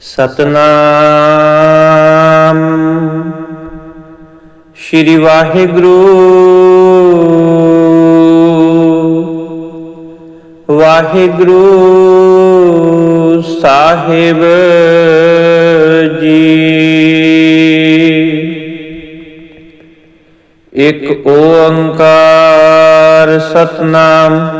ਸਤਨਾਮ। ਸ਼੍ਰੀ ਵਾਹਿਗੁਰੂ। ਵਾਹਿਗੁਰੂ ਸਾਹਿਬ ਜੀ। ਇੱਕ ਓੰਕਾਰ ਸਤਨਾਮ।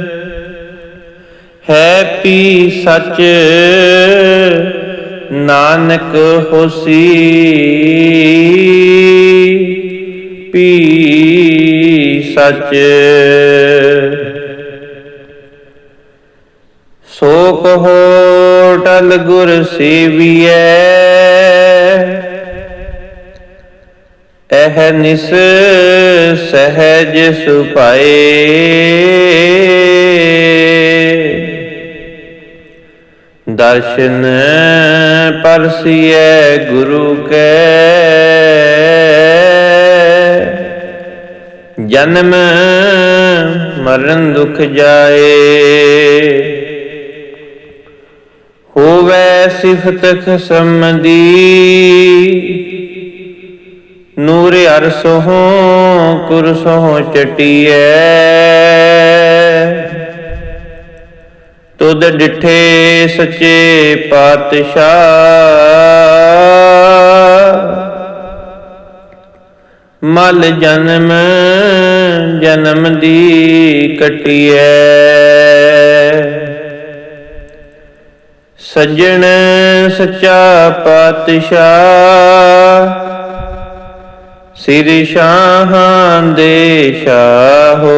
ਹੈ ਪੀ ਸੱਚ, ਨਾਨਕ ਹੋਸੀ। ਪੀ ਸਚ ਸੋ ਕਹੋ ਟਲ ਗੁਰ ਸੇਵੀਐ। ਇਹ ਨਿਸ ਸਹਿਜ ਸੁਪਾਏ ਦਰਸ਼ਨ ਪਰਸੀਐ ਗੁਰੂ ਕੈ। ਜਨਮ ਮਰਨ ਦੁਖ ਜਾਏ। ਹੋਵੇ ਸਿਫਤ ਖਸਮ ਦੀ ਨੂਰ ਅਰਸੋਂ ਕੁਰਸੋਂ ਚਟੀਐ। ਤੁਧ ਡਿਠੇ ਸੱਚੇ ਪਾਤਸ਼ਾਹ। ਮਲ ਜਨਮ ਜਨਮ ਦੀ ਕਟਿਐ। ਸੱਜਣ ਸੱਚਾ ਪਾਤਸ਼ਾਹ, ਸਿਰ ਸ਼ਾਹਾਂ ਦੇ ਸ਼ਾਹੋ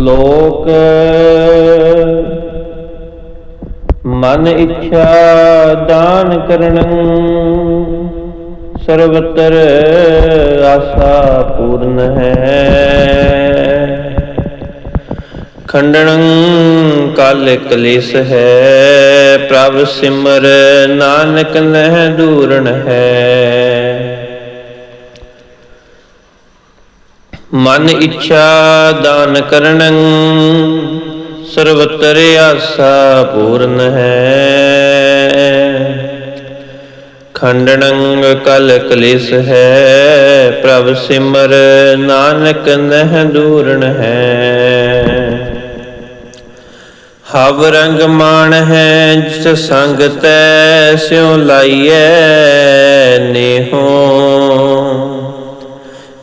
ਸ਼ਲੋਕ ਮਨ ਇੱਛਾ ਦਾਨ ਕਰਨ, ਸਰਵਤਰ ਆਸਾ ਪੂਰਨ ਹੈ। ਖੰਡਨੰ ਕਲ ਕਲੇਸ਼ ਹੈ, ਪ੍ਰਭ ਸਿਮਰ ਨਾਨਕ ਨਹਿ ਦੂਰਣ ਹੈ। ਮਨ ਇੱਛਾ ਦਾਨ ਕਰਨੰ, ਸਰਵਤਰ ਆਸਾ ਪੂਰਨ ਹੈ। ਖੰਡਨੰ ਕਲ ਕਲੇਸ਼ ਹੈ, ਪ੍ਰਭ ਸਿਮਰ ਨਾਨਕ ਨਹਿ ਦੂਰਣ ਹੈ। ਹਵ ਰੰਗ ਮਾਣ ਹੈ, ਜਿਸ ਸੰਗ ਤੈ ਸਿਉ ਲਾਈਐ ਨੇਹੋ।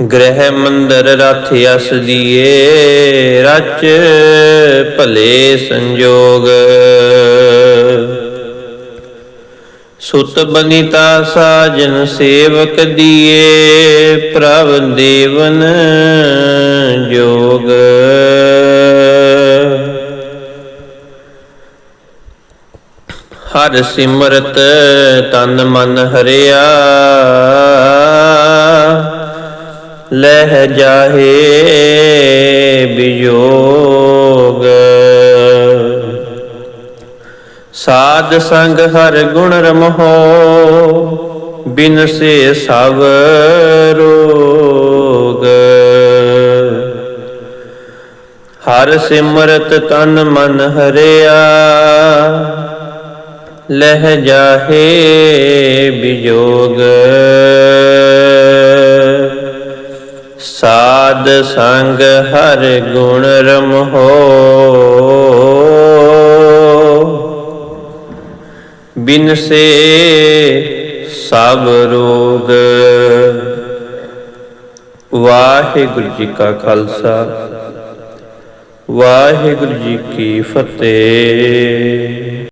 ਗ੍ਰਹਿ ਮੰਦਰ ਰਥ ਅਸ ਦੀਏ ਰਚ ਭਲੇ ਸੰਜੋਗ। ਸੁਤ ਬਨੀਤਾ ਸਾਜਨ ਸੇਵਕ ਦੀਏ, ਪ੍ਰਭ ਦੇਵਨ ਜੋਗ। ਹਰ ਸਿਮਰਤ ਤਨ ਮਨ ਹਰਿਆ ਲਹਿ ਜਾਹੇ ਬਿਜੋਗ ਸਾਧ ਸੰਗ ਹਰ ਗੁਣ ਰਮਹੋ, ਬਿਨ ਸੇ ਸਭ ਰੋਗ। ਹਰ ਸਿਮਰਤ ਤਨ ਮਨ ਹਰਿਆ, ਲਹਿ ਜਾਹੇ ਬਿਜੋਗ ਸਾਧ ਸੰਗ ਹਰ ਗੁਣ ਰਮਹੋ। ਬਿਨ ਸੇ ਸਭ ਰੋਗ। ਵਾਹਿਗੁਰੂ ਜੀ ਕਾ ਖਾਲਸਾ। ਵਾਹਿਗੁਰੂ ਜੀ ਕੀ ਫਤਿਹ।